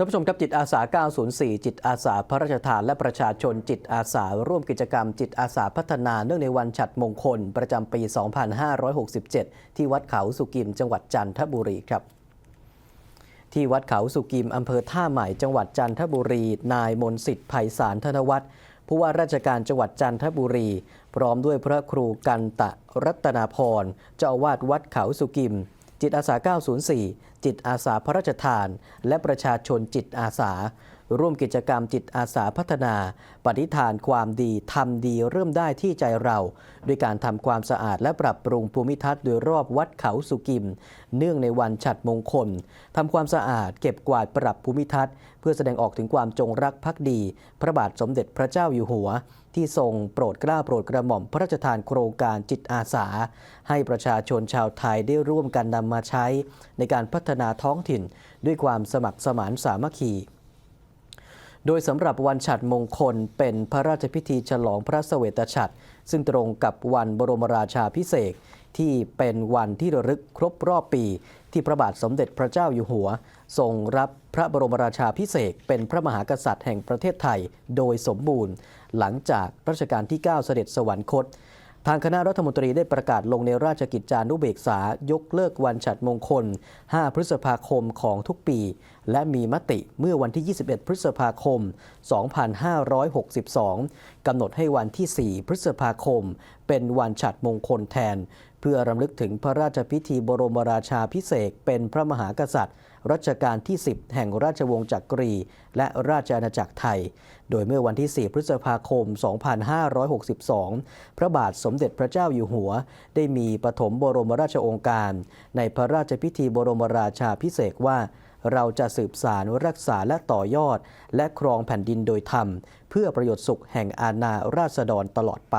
ท่านผู้ชมครับจิตอาสา 904 จิตอาสาพระราชทานและประชาชนจิตอาสา ร่วมกิจกรรม จิตอาสาพัฒนาเนื่องในวันฉัดมงคล ประจำปี 2567 ที่วัดเขาสุกิมจังหวัดจันทบุรีครับ ที่วัดเขาสุกิมอำเภอท่าใหม่จังหวัดจันทบุรี นายมนสิทธิ์ไพศาลธนวัฒน์ผู้ว่าราชการจังหวัดจันทบุรี พร้อมด้วยพระครูกันตะรัตนาพรเจ้าอาวาสวัดเขาสุกิม จิตอาสา 904 จิตอาสาพระราชทาน และประชาชนจิตอาสา ร่วมกิจกรรมจิตอาสาพัฒนา ปฏิฐานความดีทำดีเริ่มได้ที่ใจเราด้วยการทำความสะอาดและปรับปรุงภูมิทัศน์โดยรอบวัดเขาสุกิม เนื่องในวันฉัดมงคลทำความสะอาดเก็บกวาดปรับภูมิทัศน์ เพื่อแสดงออกถึงความจงรักภักดี พระบาทสมเด็จพระเจ้าอยู่หัว ที่ทรงโปรดเกล้าโปรดกระหม่อมพระราชทานโครงการจิตอาสา ให้ประชาชนชาวไทยได้ร่วมกันนำมาใช้ ในการพัฒนาท้องถิ่นด้วยความสมัครสมานสามัคคี โดยสำหรับวันฉัตรมงคลเป็นพระราชพิธีฉลองพระสเสวตฉัตรซึ่งตรงกับวันบรมราชาพิเศษที่เป็นวันที่ระลึกครบรอบปี ที่พระบาทสมเด็จพระเจ้าอยู่หัว ทรงรับพระบรมราชาพิเศษเป็นพระมหากษัตริย์แห่งประเทศไทย โดยสมบูรณ์ หลังจากรัชกาลที่ 9 เสด็จสวรรคต ทางคณะรัฐมนตรีได้ประกาศลงในราชกิจจานุเบกษายกเลิกวันฉัดมงคล 5 พฤษภาคมของทุกปี และมีมติเมื่อวันที่ 21 พฤษภาคม 2562 กำหนดให้วันที่ 4 พฤษภาคม เป็นวันฉัดมงคลแทน เพื่อรำลึกถึงพระราชพิธีบรมราชาพิเศษเป็นพระมหากษัตริย์ รัชกาลที่ 10 แห่งราชวงศ์จักรี และราชอาณาจักรไทย โดยเมื่อวันที่ 4 พฤษภาคม 2562 พระบาทสมเด็จพระเจ้าอยู่หัว ได้มีปฐมบรมราชองค์การ ในพระราชพิธีบรมราชาพิเศษว่าเราจะสืบสารรักษาและต่อยอด และครองแผ่นดินโดยธรรม เพื่อประโยชน์สุขแห่งอาณาราษฎรตลอดไป